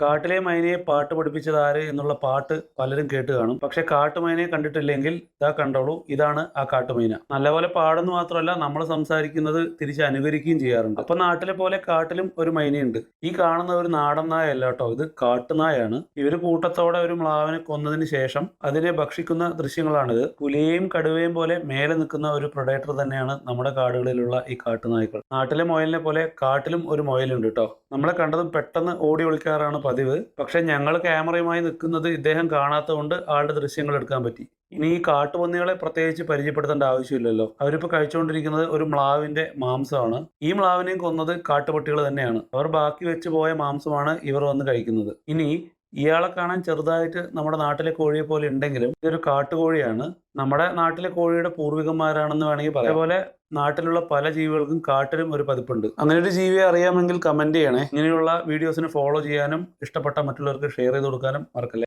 കാട്ടിലെ മൈനയെ പാട്ട് പഠിപ്പിച്ചത് ആര് എന്നുള്ള പാട്ട് പലരും കേട്ട് കാണും. പക്ഷെ കാട്ടുമൈനയെ കണ്ടിട്ടില്ലെങ്കിൽ ഇതാ കണ്ടോളൂ ഇതാണ് ആ കാട്ടുമൈന. നല്ലപോലെ പാടുന്നു മാത്രമല്ല നമ്മൾ സംസാരിക്കുന്നത് തിരിച്ച് അനുകരിക്കുകയും ചെയ്യാറുണ്ട്. അപ്പൊ നാട്ടിലെ പോലെ കാട്ടിലും ഒരു മൈനയുണ്ട്. ഈ കാണുന്ന ഒരു നാടൻ നായ അല്ല കേട്ടോ ഇത് കാട്ടുനായാണ് ഇവർ കൂട്ടത്തോടെ ഒരു മ്ലാവിനെ കൊന്നതിന് ശേഷം അതിനെ ഭക്ഷിക്കുന്ന ദൃശ്യങ്ങളാണിത്. പുലിയെയും കടുവയും പോലെ മേലെ നിൽക്കുന്ന ഒരു പ്രൊഡേറ്റർ തന്നെയാണ് നമ്മുടെ കാടുകളിലുള്ള ഈ കാട്ടുനായ്ക്കൾ. നാട്ടിലെ മൊയലിനെ പോലെ കാട്ടിലും ഒരു മുയലുണ്ട് കേട്ടോ. നമ്മളെ കണ്ടതും പെട്ടെന്ന് ഓടി ഒളിക്കാറാണ് പതിവ്. പക്ഷെ ഞങ്ങൾ ക്യാമറയുമായി നിൽക്കുന്നത് ഇദ്ദേഹം കാണാത്തതുകൊണ്ട് ആളുടെ ദൃശ്യങ്ങൾ എടുക്കാൻ പറ്റി. ഇനി ഈ കാട്ടുപന്നികളെ പ്രത്യേകിച്ച് പരിചയപ്പെടുത്തേണ്ട ആവശ്യമില്ലല്ലോ. അവരിപ്പോൾ കഴിച്ചുകൊണ്ടിരിക്കുന്നത് ഒരു മ്ലാവിന്റെ മാംസമാണ്. ഈ മ്ലാവിനെയും കൊന്നത് കാട്ടുപട്ടികൾ തന്നെയാണ്. അവർ ബാക്കി വെച്ച് പോയ മാംസമാണ് ഇവർ വന്ന് കഴിക്കുന്നത്. ഇനി ഇയാളെ കാണാൻ ചെറുതായിട്ട് നമ്മുടെ നാട്ടിലെ കോഴിയെ പോലെ ഉണ്ടെങ്കിലും ഇതൊരു കാട്ടുകോഴിയാണ്. നമ്മുടെ നാട്ടിലെ കോഴിയുടെ പൂർവികന്മാരാണെന്ന് വേണമെങ്കിൽ പറയാം. അതേപോലെ നാട്ടിലുള്ള പല ജീവികൾക്കും കാട്ടിലും ഒരു പതിപ്പുണ്ട്. അങ്ങനെ ഒരു ജീവിയെ അറിയാമെങ്കിൽ കമന്റ് ചെയ്യണേ. ഇങ്ങനെയുള്ള വീഡിയോസിന് ഫോളോ ചെയ്യാനും ഇഷ്ടപ്പെട്ട മറ്റുള്ളവർക്ക് ഷെയർ ചെയ്ത് കൊടുക്കാനും മറക്കല്ലേ.